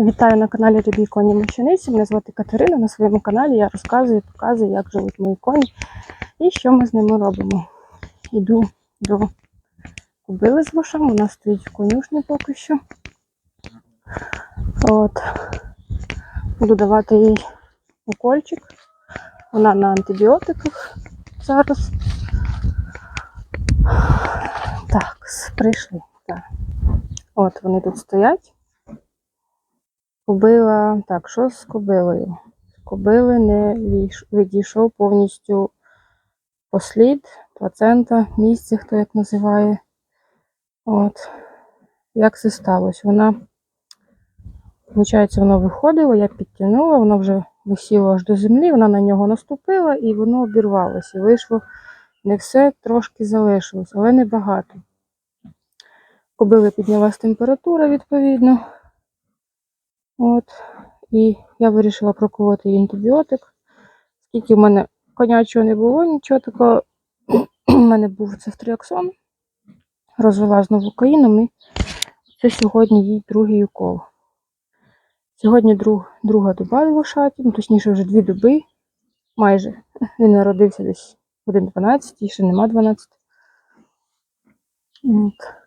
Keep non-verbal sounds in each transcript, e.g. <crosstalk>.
Вітаю на каналі Рябі коні Мощаниці. Мене звати Катерина. На своєму каналі я розказую, показую, як живуть мої коні і що ми з ними робимо. Йду до кобили з вушем, вона стоїть в конюшні поки що. От. Буду давати їй укольчик. Вона на антибіотиках зараз. Так, прийшли. Так. От вони тут стоять. Кобила, так, що з кобилою? З кобили не відійшов повністю послід, плацента, місце, хто як називає. От. Як це сталося? Вона, виходить, воно виходило, я підтягнула, воно вже висіло аж до землі, вона на нього наступила і воно обірвалося. І вийшло не все, трошки залишилось, але не багато. Кобили піднялась температура відповідно. От. І я вирішила проколоти антибіотик. Скільки в мене конячого не було, нічого такого. <clears throat> У мене був цефтріаксон. Розвела знову каїном і це сьогодні їй другий укол. Сьогодні друг, друга доба в лошаті, ну, точніше вже дві доби. Майже. <laughs> Він народився десь в 1.12, і ще нема 12. От.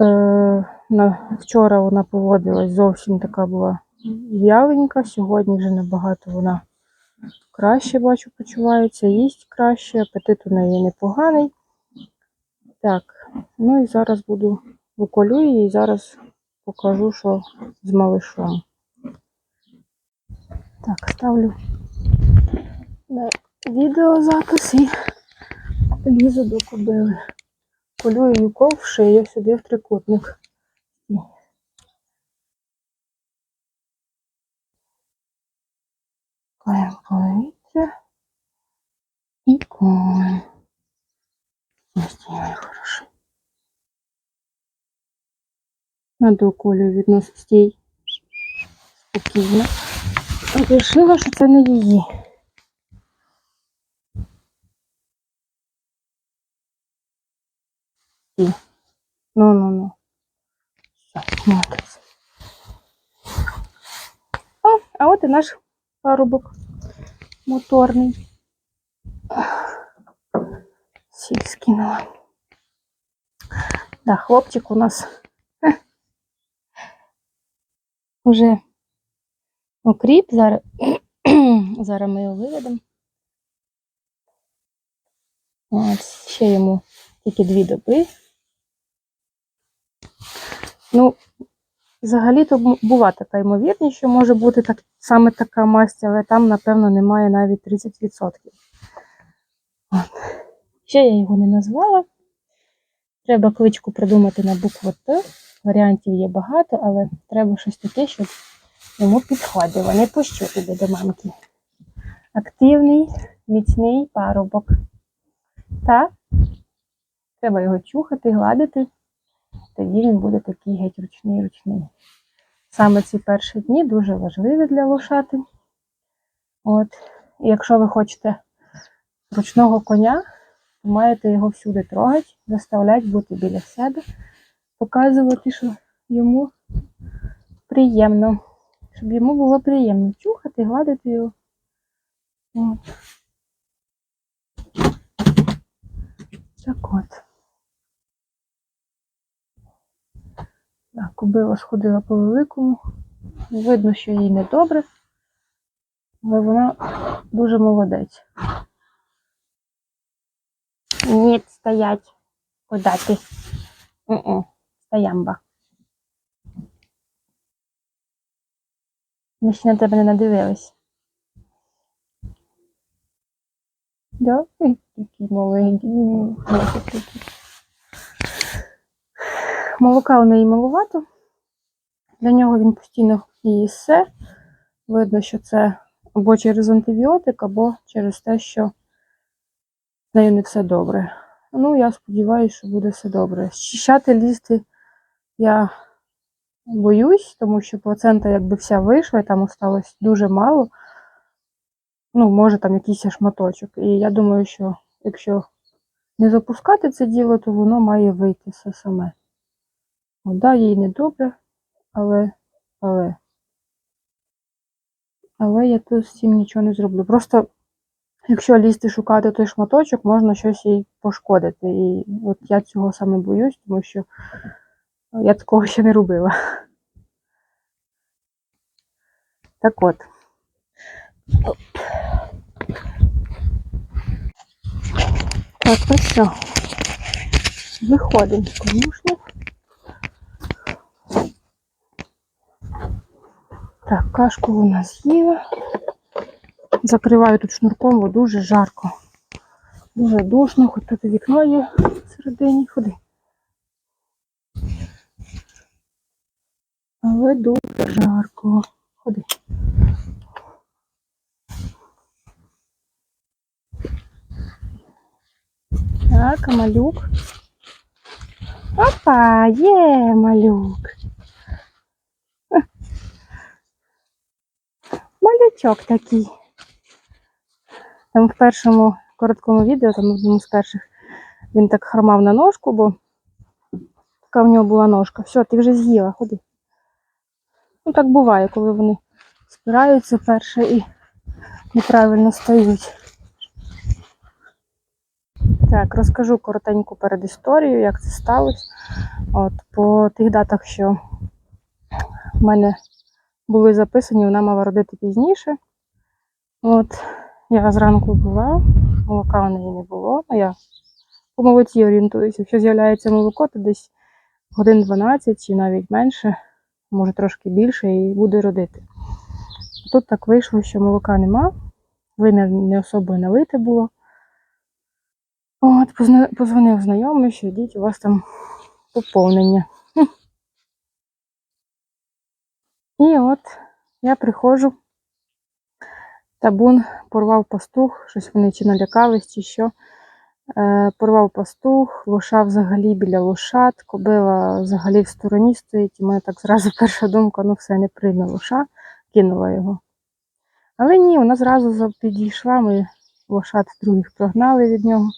Е, на, вчора вона поводилась зовсім така була в'яленька, сьогодні вже набагато вона краще бачу, почувається, їсть краще, апетит у неї непоганий. Так, ну і зараз буду уколю її і зараз покажу, що з малишом. Так, ставлю на відеозапис і лізу до кобили. Колю її укол в шию сюди в трикутник. Каємо повітря. І колем. Ось це хорошо. Надо уколю відносно стій. Спокійно. Вирішила, що це не її. Ну, ну, ну. Все, молодець. О, а от і наш парубок моторний. Сіль скинула. Да, хлопчик у нас уже окріп. Зараз, зараз ми його виведемо. Ще йому тільки дві доби. Ну, взагалі-то була така ймовірність, що може бути так, саме така масть, але там, напевно, немає навіть 30%. От. Ще я його не назвала. Треба кличку придумати на букву Т. Варіантів є багато, але треба щось таке, щоб йому підходило. Не пущу туди до мамки. Активний, міцний парубок. Так? Треба його чухати, гладити. Тоді він буде такий геть ручний ручний. Саме ці перші дні дуже важливі для лошати. От. І якщо ви хочете ручного коня, то маєте його всюди трогати, заставляти бути біля себе, показувати, що йому приємно. Щоб йому було приємно чухати, гладити його. От. Так от. Так, кобила сходила по великому. Видно, що їй не добре, але вона дуже молодець. Ні, стоять. Куда ти? М-м, Стоямба. Ми ще на тебе не надивились. Да? Такий маленький. Молока у неї малувато. Для нього він постійно її ссе. Видно, що це або через антибіотик, або через те, що з нею не все добре. Ну, я сподіваюся, що буде все добре. Щищати лізти я боюсь, тому що плацента якби вся вийшла, і там осталось дуже мало. Ну, може, там якийсь шматочок. І я думаю, що якщо не запускати це діло, то воно має вийти все саме. От, да, їй не добре, але Але. Але я тут з цим нічого не зроблю. Просто, якщо лізти шукати той шматочок, можна щось їй пошкодити. І от я цього саме боюсь, тому що я такого ще не робила. Так от. Так, ну що, виходимо з конюшні. Так, кашку вона з'їла. Закриваю тут шнурком, бо дуже жарко. Дуже душно, хоч тут і вікно є всередині. Ходи. Але дуже жарко. Ходи. Так, а малюк. Опа, є малюк. Малючок такий. Там в першому короткому відео, там одному з перших, він так хромав на ножку, бо така в нього була ножка. Все, ти вже з'їла, ходи. Ну так буває, коли вони спираються перше і неправильно стають. Так, розкажу коротеньку передісторію, як це сталося. От, по тих датах, що в мене були записані, вона мала родити пізніше. От, я зранку була, молока у неї не було. А я по молоці орієнтуюся. Якщо з'являється молоко, то десь годин 12 чи навіть менше, може трошки більше, і буде родити. Тут так вийшло, що молока нема, вина не особо налите було. От, позвонив знайомий, що йдіть, у вас там поповнення. І от я приходжу. Табун порвав пастух, щось вони чи налякались, чи що. Е, порвав пастух, лоша взагалі біля лошад, кобила взагалі в стороні стоїть. І мене так зразу <laughs> перша думка, ну все, не прийме лоша, кинула його. Але ні, вона зразу підійшла, ми лошад других прогнали від нього.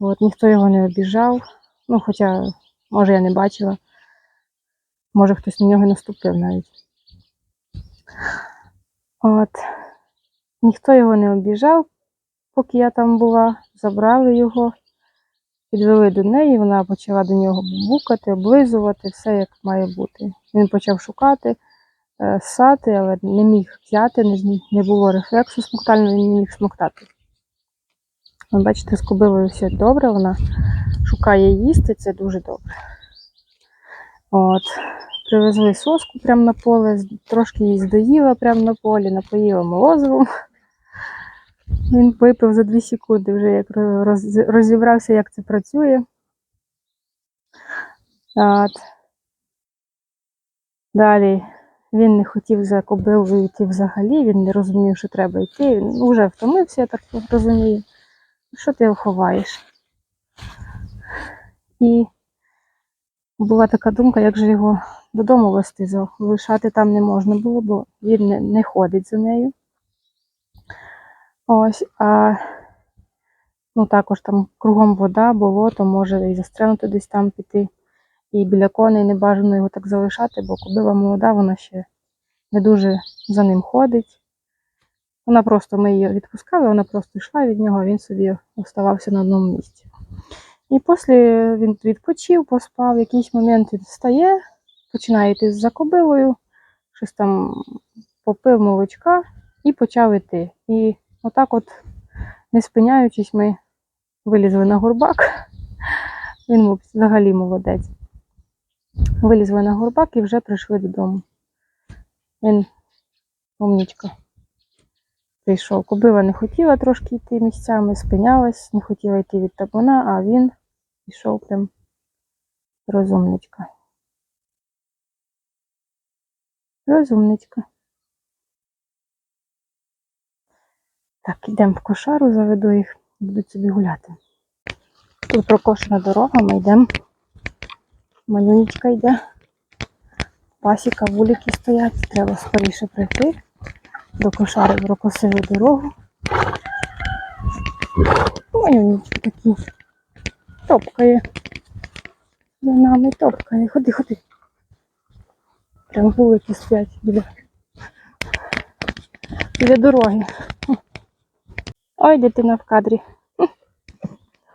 От, ніхто його не обіжав. Ну, хоча, може, я не бачила. Може, хтось на нього наступив навіть. От. Ніхто його не обіжав, поки я там була. Забрали його, підвели до неї, вона почала до нього букати, облизувати, все як має бути. Він почав шукати, е, ссати, але не міг взяти, не, було рефлексу смоктального, він не міг смоктати. Бачите, з кобилою все добре, вона шукає їсти, це дуже добре. От. Привезли соску прямо на поле, трошки її здоїла прямо на полі, напоїла молозивом. Він випив за 2 секунди, вже як розібрався, як це працює. От. Далі він не хотів за кобилою йти взагалі, він не розумів, що треба йти. Він вже втомився, я так розумію. Що ти його ховаєш? І була така думка, як же його додому вести, залишати там не можна було, бо він не, не ходить за нею. Ось, а ну також там кругом вода, болото, може і застрянути десь там піти. І біля коней не бажано його так залишати, бо кобила молода, вона ще не дуже за ним ходить. Вона просто, ми її відпускали, вона просто йшла від нього, а він собі оставався на одному місці. І після він відпочив, поспав, в якийсь момент він встає, починає йти за кобилою, щось там попив молочка і почав іти. І отак от, не спиняючись, ми вилізли на горбак. <laughs> Він взагалі молодець. Вилізли на горбак і вже прийшли додому. Він умнічка. Прийшов. Кобила не хотіла трошки йти місцями, спинялась, не хотіла йти від табуна, а він пішов прям розумничка. Розумничка. Так, ідемо в кошару, заведу їх, будуть собі гуляти. Тут прокошена дорога, ми йдемо. Малюнечка йде. Пасіка, вулики стоять, треба скоріше прийти. До кошари прокосили дорогу. Малюнечки такі. Топкає. За нами топкає. Ходи, ходи. Прям вулики сплять біля, біля дороги. Ой, дитина в кадрі.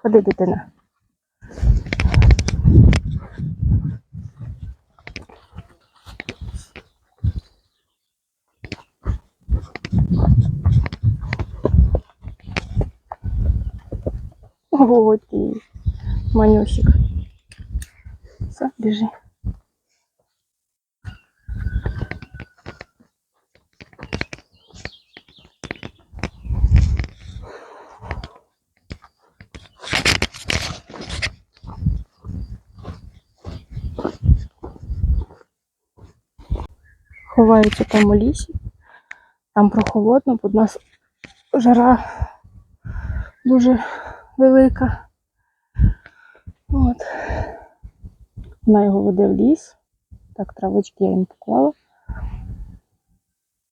Ходи, дитина. Ти манюсик. Все, біжи. Ховаються там у лісі. Там прохолодно, бо в нас жара дуже велика. От. Вона його веде в ліс. Так, травички я їм поклала.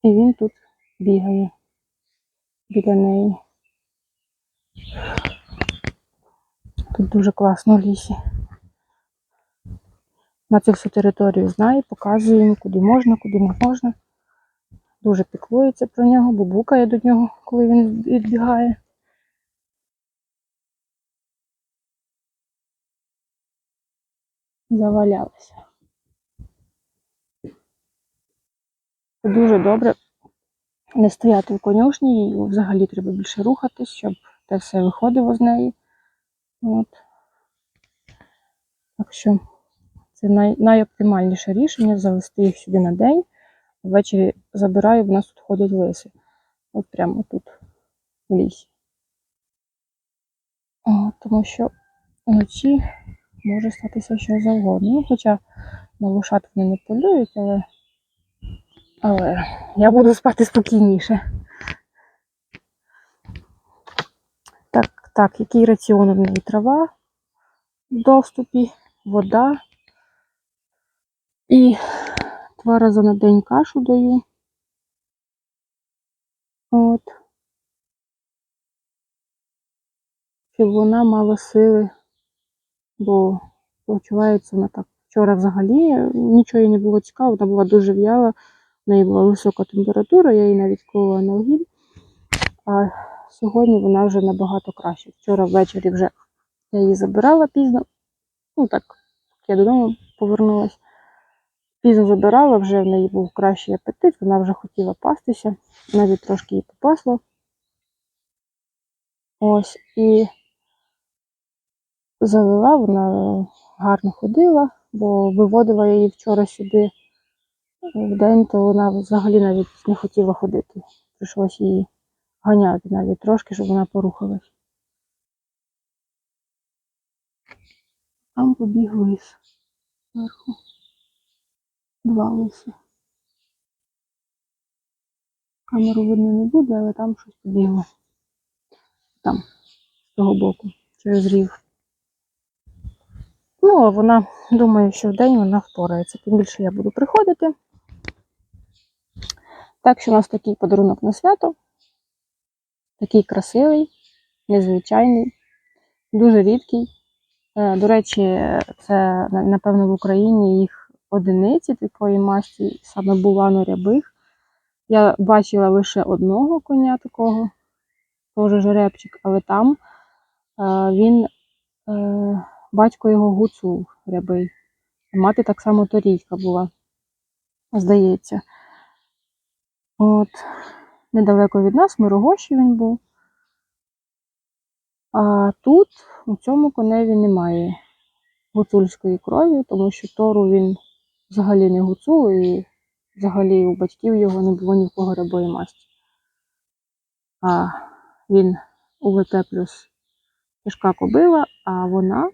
І він тут бігає біля неї. Тут дуже класно в лісі. На цю всю територію знає, показує йому, куди можна, куди не можна. Дуже піклується про нього, бубукає до нього, коли він відбігає. Завалялася. Дуже добре не стояти в конюшні, їй взагалі треба більше рухатись, щоб те все виходило з неї. От. Так що це най, найоптимальніше рішення завести їх сюди на день. Ввечері забираю, в нас тут ходять лиси. От прямо тут, в лісі. От, тому що вночі може статися що завгодно. Ну, хоча на лошад вони не полюють, але, але я буду спати спокійніше. Так, так, який раціон в неї трава в доступі, вода. І два рази на день кашу даю. От. Щоб вона мала сили, бо почувається вона так. Вчора взагалі нічого їй не було цікаво, вона була дуже в'яла, в неї була висока температура, я їй навіть колола налгін. А сьогодні вона вже набагато краще. Вчора ввечері вже я її забирала пізно. Ну так, я додому повернулася. Пізно забирала, вже в неї був кращий апетит, вона вже хотіла пастися, навіть трошки її попасла. Ось, і завела, вона гарно ходила, бо виводила її вчора сюди в день, то вона взагалі навіть не хотіла ходити. Прийшлося її ганяти навіть трошки, щоб вона порухалась. Там побіг лис зверху. Два лиси. Камеру видно не буде, але там щось побігло. Там, з того боку, через рів. Ну, а вона думає, що вдень вона впорається. Тим більше я буду приходити. Так що у нас такий подарунок на свято. Такий красивий, незвичайний, дуже рідкий. Е, До речі, це, напевно, в Україні їх одиниці такої масті, саме булано рябих. Я бачила лише одного коня такого, теж жеребчик, але там е, він, е, батько його гуцул рябий. Мати так само торійка була, здається. От, недалеко від нас, в Мирогощі він був. А тут у цьому коневі немає гуцульської крові, тому що Тору він взагалі не гуцул, і взагалі у батьків його не було ні в кого рябої масті. А він УВТ плюс кишка кобила, а вона,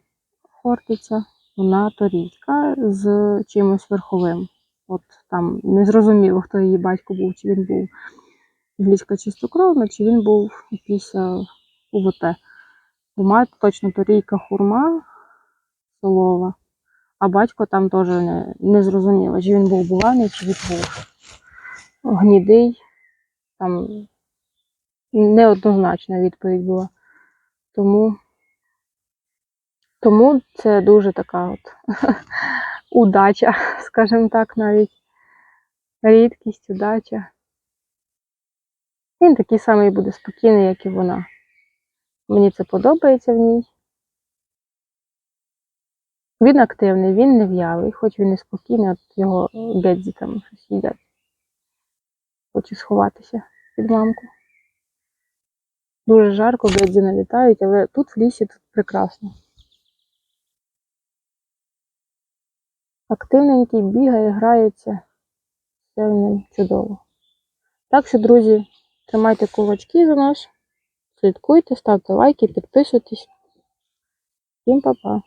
хортиця, вона торійка з чимось верховим. От там не зрозуміло, хто її батько був, чи він був англійська чистокровна, чи він був якийсь е, УВТ. Бо мати точно торійка хурма солова, а батько там теж не, не зрозуміло, чи він був буланий, чи він був гнідий. Там неоднозначна відповідь була. Тому, тому це дуже така от <laughs> удача, <laughs> скажімо так, навіть. Рідкість, удача. Він такий самий буде спокійний, як і вона. Мені це подобається в ній. Він активний, він не в'ялий, хоч він і спокійний, от його гедзі там щось їдять. Хоче сховатися під мамку. Дуже жарко, гедзі налітають, але тут в лісі тут прекрасно. Активненький, бігає, грається. Все в ньому чудово. Так що, друзі, тримайте кулачки за нас, слідкуйте, ставте лайки, підписуйтесь. Всім па-па!